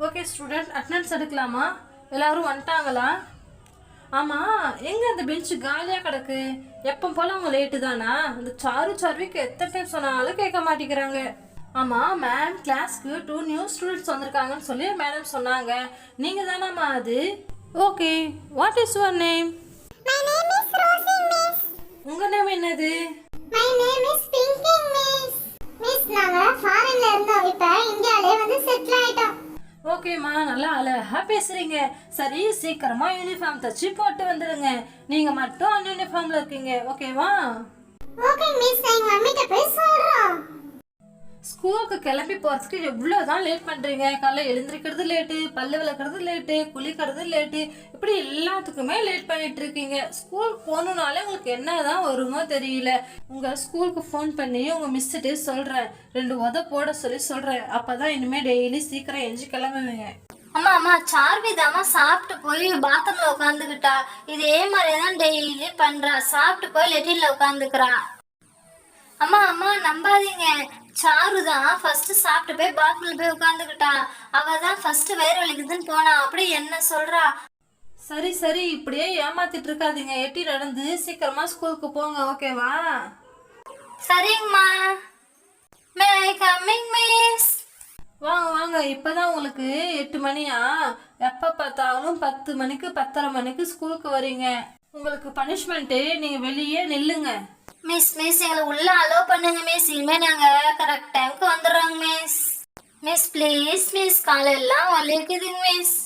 Okay student attendance எடுக்கலாமா? எல்லாரும் வந்துட்டாங்களா? ஆமாம் எங்கே அந்த பெஞ்சு காலியாக கிடக்கு? எப்போ போல் அவங்க லேட்டு தானா? அந்த சாரு சார்விக்கு எத்தனை டைம் சொன்னாலும் கேட்க மாட்டேங்கிறாங்க. ஆமாம் மேம் கிளாஸ்க்கு டூ நியூ ஸ்டூடெண்ட்ஸ் வந்திருக்காங்கன்னு சொல்லி மேடம் சொன்னாங்க. நீங்கள் தானாம்மா அது okay what is your name பேசுறீங்க. சரி சீக்கிரமா யூனிஃபார்ம் தச்சு போட்டு வந்துடுங்க நீங்க மட்டும் அன் யூனிஃபார்ம்ல இருக்கீங்க ஓகேவா ஓகே மிஸ் நான் மம்மிட்ட போய் சொல்றோம். ஸ்கூலுக்கு கிளம்பி போறதுக்கு எவ்வளவுதான் லேட் பண்றீங்க? காலைல எழுந்திருக்கிறது லேட்டு பல்லு விளக்குறது லேட்டு குளிக்கிறது லேட்டு இப்படி எல்லாத்துக்குமே லேட் பண்ணிட்டு இருக்கீங்க. ஸ்கூல் போகணுனாலே உங்களுக்கு என்னதான் வருமோ தெரியல. உங்க ஸ்கூலுக்கு ஃபோன் பண்ணி உங்க மிஸ்ஸுட்டு சொல்றேன். ரெண்டு உத போட சொல்லி சொல்றேன். அப்பதான் இனிமே டெய்லி சீக்கிரம் எஞ்சி கிளம்புவீங்க. அம்மா அம்மா சார்விதாம்மா சாப்பிட்டு போய் பாத்ரூம்ல உட்காந்துக்கிட்டா இதே மாதிரி தான் டெய்லி பண்றா? சாப்பிட்டு போய் லெட்டின்ல உட்காந்துக்கிறா அம்மா அம்மா நம்பாதீங்க. சாரு தான் ஃபர்ஸ்ட் சாப்பிட்டு போய் பாத்ரூம்ல போய் உட்காந்துக்கிட்டா அவ தான் ஃபர்ஸ்ட் வயிறு வலிக்குதுன்னு போனா. அப்படி என்ன சொல்றா? சரி சரி இப்படியே ஏமாத்திட்டு இருக்காதீங்க. எட்டி நடந்து சீக்கிரமா ஸ்கூலுக்கு போங்க ஓகேவா? சரிங்கம்மா. மே ஐ கம்மிங் மிஸ் வாங்க வாங்க. இப்பதான் உங்களுக்கு எட்டு மணியா? எப்ப பார்த்தாலும் பத்து மணிக்கு பத்தரை மணிக்கு ஸ்கூலுக்கு வரீங்க. உங்களுக்கு பனிஷ்மெண்ட்டு நீங்க வெளியே நில்லுங்க. மிஸ் மிஸ் எங்களை உள்ள அலோவ் பண்ணுங்க மிஸ். இனிமே நாங்க கரெக்ட் டைம்க்கு வந்துடுறோங்க மிஸ். Miss please miss. காலெல்லாம் வலிக்குதுங்க மிஸ்.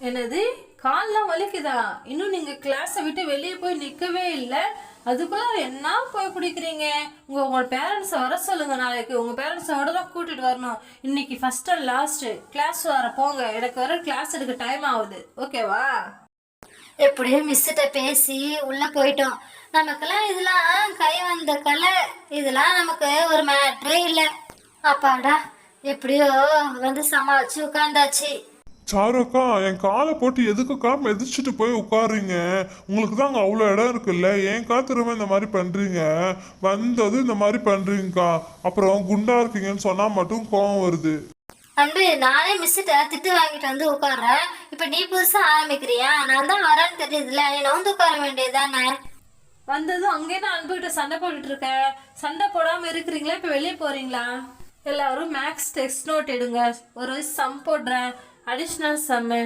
என்னது? கால்லாம் வலிக்குதா? இன்னும் நீங்க கிளாஸை விட்டு வெளியே போய் நிக்கவே இல்லை. அதுக்குள்ள என்ன போய் பிடிக்கிறீங்க உங்க உங்க பேரண்ட்ஸை வர சொல்லுங்க நாளைக்கு. உங்க பேரண்ட்ஸோட தான் கூட்டிட்டு வரணும். இன்னைக்கு ஃபர்ஸ்ட் அண்ட் லாஸ்ட் கிளாஸ் வர போங்க. எனக்கு வர கிளாஸ் எடுக்க டைம் ஆகுது. ஓகேவா எப்படியோ மிஸ்ஸிட்ட பேசி உள்ள போயிட்டோம். நமக்கெல்லாம் இதெல்லாம் கை வந்த கலை. இதெல்லாம் நமக்கு ஒரு மேட்ரே இல்லை. அப்பாடா எப்படியோ வந்து சமாளிச்சு உட்காந்தாச்சு சாருக்கா என் காலை போட்டு எதுக்குக்கா மிதிச்சுட்டு போய் உட்காருங்க? உங்களுக்கு தான் அங்கே அவ்வளோ இடம் இருக்குல்ல. ஏன் கா திரும்ப இந்த மாதிரி பண்ணுறீங்க வந்தது இந்த மாதிரி பண்ணுறீங்கக்கா அப்புறம் குண்டா இருக்கீங்கன்னு சொன்னால் மட்டும் கோவம் வருது. அன்பு நானே மிஸ்கிட்ட திட்டு வாங்கிட்டு வந்து உட்கார்றேன். இப்ப நீ புதுசா ஆரம்பிக்கிறியா? நான் தான் வரேன்னு தெரியுதுல நீ நோந்து உட்கார வேண்டியதுதானே? வந்ததும் அங்கே நான் அன்புகிட்ட சண்டை போட்டுட்டு இருக்கேன். சண்டை போடாம இருக்கிறீங்களா? இப்போ வெளியே போறீங்களா? எல்லாரும் மேக்ஸ் டெக்ஸ்ட் நோட் எடுங்க. ஒரு சம் போடுறேன். அடிஷ்னல் சம்மு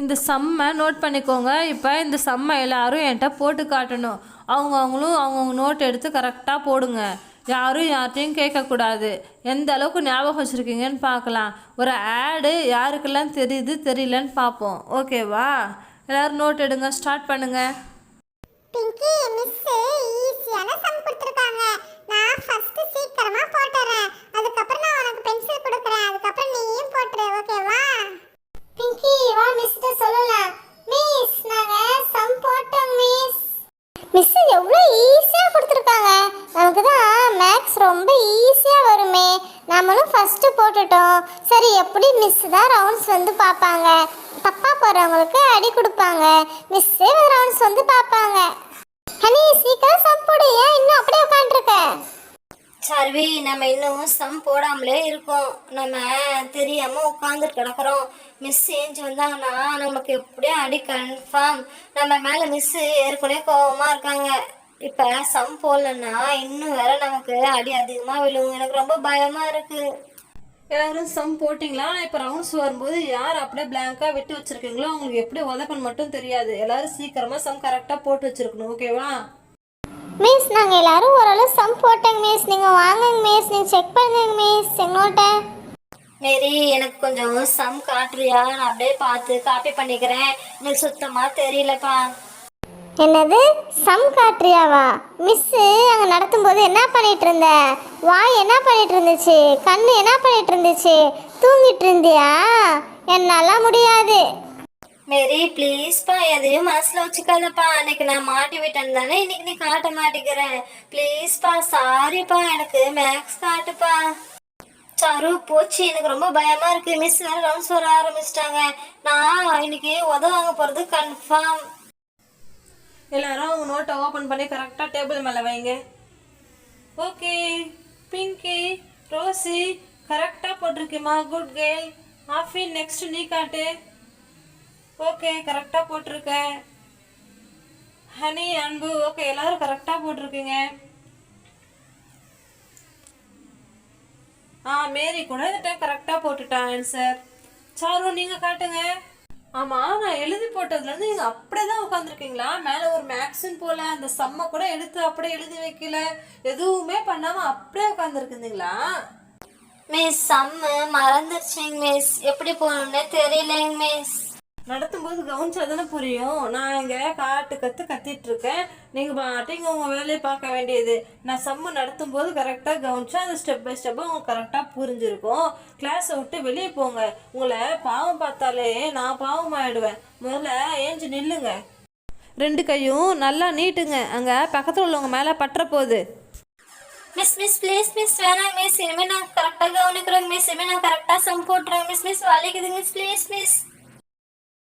இந்த சம்மை நோட் பண்ணிக்கோங்க. இப்போ இந்த சம்மை எல்லாரும் என்கிட்ட போட்டு காட்டணும். அவங்க அவங்களும் அவங்கவுங்க நோட் எடுத்து கரெக்டாக போடுங்க. யாரும் யார்கிட்டையும் கேட்கக்கூடாது. எந்த அளவுக்கு ஞாபகம் வச்சுருக்கீங்கன்னு பார்க்கலாம். ஒரு ஆடு யாருக்கெல்லாம் தெரியுது தெரியலன்னு பார்ப்போம். ஓகேவா எல்லோரும் நோட் எடுங்க. ஸ்டார்ட் பண்ணுங்கள் பிங்கி மிஸ் ஈஸியான சம் கொடுத்துருக்காங்க. நான் ஃபர்ஸ்ட் சீக்கிரமா போட்டுறேன். அதுக்கப்புறம் நான் உனக்கு பென்சில் கொடுக்குறேன் அதுக்கப்புறம் நீயும் போட்டுரு ஓகேவா பிங்கி வா மிஸ் கிட்ட சொல்லலாம் மிஸ் நாங்க சம் போட்டோம் மிஸ் மிஸ் எவ்வளோ ஈஸியாக கொடுத்துருக்காங்க நமக்கு ரொம்ப ஈஸியாக வருமே. நம்மளும் ஃபஸ்ட்டு போட்டுட்டோம். சரி எப்படி மிஸ் தான் ரவுண்ட்ஸ் வந்து பார்ப்பாங்க? தப்பாக போகிறவங்களுக்கு அடி கொடுப்பாங்க. மிஸ்ஸே ரவுண்ட்ஸ் வந்து பார்ப்பாங்க. ஹனி சீக்கிரம் சம் போடு. ஏன் இன்னும் அப்படியே உட்காந்துருக்க? சர்வி நம்ம இன்னும் சம் போடாமலே இருக்கோம். நம்ம தெரியாமல் உட்காந்து கிடக்குறோம். மிஸ் ஏஞ்சி வந்தாங்கன்னா நமக்கு எப்படியும் அடி கன்ஃபார்ம் நம்ம மேலே மிஸ்ஸு ஏற்கனவே கோபமாக இருக்காங்க. இப்ப சம் போடலன்னா இன்னும் வேற நமக்கு அடி அதிகமா விழுவும். எனக்கு ரொம்ப பயமா இருக்கு. எல்லாரும் சம் போட்டிங்களா? இப்போ ரவுண்ட்ஸ் வரும்போது யார் அப்படியே பிளாங்காக விட்டு வச்சிருக்கீங்களோ அவங்களுக்கு எப்படி உதப்பன் மட்டும் தெரியாது. எல்லாரும் சீக்கிரமாக சம் கரெக்டாக போட்டு வச்சிருக்கணும் ஓகேவா மிஸ் நாங்கள் எல்லாரும் ஓரளவு சம் போட்டோங்க மிஸ் நீங்கள் வாங்குங்க மிஸ் நீங்கள் செக் பண்ணுங்க மிஸ் எங்களோட்ட. மேரி எனக்கு கொஞ்சம் சம் காட்டுறியா? நான் அப்படியே பார்த்து காப்பி பண்ணிக்கிறேன். எனக்கு சுத்தமா தெரியலப்பா. என்னது? சம் காட்டுறியாவா மிஸ்ஸு அங்கே நடத்தும்போது என்ன பண்ணிட்டு இருந்த வாய் என்ன பண்ணிட்டு இருந்துச்சு கண்ணு என்ன பண்ணிட்டு இருந்துச்சு தூங்கிட்டு இருந்தியா என்னால முடியாது. மேரி ப்ளீஸ்ப்பா எதையும் மனசுல வச்சுக்காதப்பா. அன்னைக்கு நான் மாட்டி விட்டேன் தானே இன்னைக்கு நீ காட்ட மாட்டேங்கிறேன் ப்ளீஸ்ப்பா சாரிப்பா எனக்கு மேக்ஸ் காட்டுப்பா. சாரு போச்சு. எனக்கு ரொம்ப பயமா இருக்கு. மிஸ் வேற ரவுண்ட்ஸ் வர ஆரம்பிச்சிட்டாங்க. நான் இன்னைக்கு உதவாங்க போறது கன்ஃபார்ம் எல்லாரும் அவங்க நோட்டை ஓப்பன் பண்ணி கரெக்டாக டேபிள் மேலே வைங்க. ஓகே பிங்கி ரோசி கரெக்டாக போட்டிருக்கேம்மா குட் கேர்ள் ஆஃபி நெக்ஸ்ட் நீ காட்டு. ஓகே கரெக்டாக போட்டிருக்க. ஹனி அன்பு ஓகே எல்லாரும் கரெக்டாக போட்டிருக்கீங்க. ஆ மேரி கூட இந்த டைம் கரெக்டாக போட்டுட்டான் ஆன்சர் சாரு நீங்கள் காட்டுங்க. ஆமா நான் எழுதி போட்டதுல இருந்து அப்படியே தான் உட்காந்துருக்கீங்களா மேல ஒரு மேக்ஸின் போல அந்த சம்ம கூட எடுத்து அப்படியே எழுதி வைக்கல எதுவுமே பண்ணாம அப்படியே உட்காந்துருக்குதுங்களா மிஸ் சம்மு மறந்துருச்சுங்க மிஸ் எப்படி போகணும்னே தெரியலங்க மிஸ் நடத்தும்போது கவனிச்சா தானே புரியும். நான் இங்கே காட்டு கற்று கத்திட்டு இருக்கேன் நீங்கள் பாட்டிங்க உங்கள் வேலையை பார்க்க வேண்டியது. நான் சம்மு நடத்தும்போது கரெக்டாக கவனிச்சா அந்த ஸ்டெப் பை ஸ்டெப்பாக உங்களுக்கு கரெக்டாக புரிஞ்சிருக்கும். கிளாஸை விட்டு வெளியே போங்க. உங்களை பாவம் பார்த்தாலே நான் பாவம் ஆயிடுவேன். முதல்ல ஏஞ்சி நில்லுங்க. ரெண்டு கையும் நல்லா நீட்டுங்க. அங்கே பக்கத்தில் உள்ளவங்க மேலே பற்ற போகுது மிஸ் மிஸ் ப்ளீஸ் மிஸ் வேணாம் மிஸ் இனிமேல் நான் கரெக்டாக கவனிக்கிறேங்க மிஸ் இனிமேல் நான் கரெக்டாக சம் போட்டுறேன் மிஸ் மிஸ் வலிக்குது மிஸ் ப்ளீஸ் மிஸ்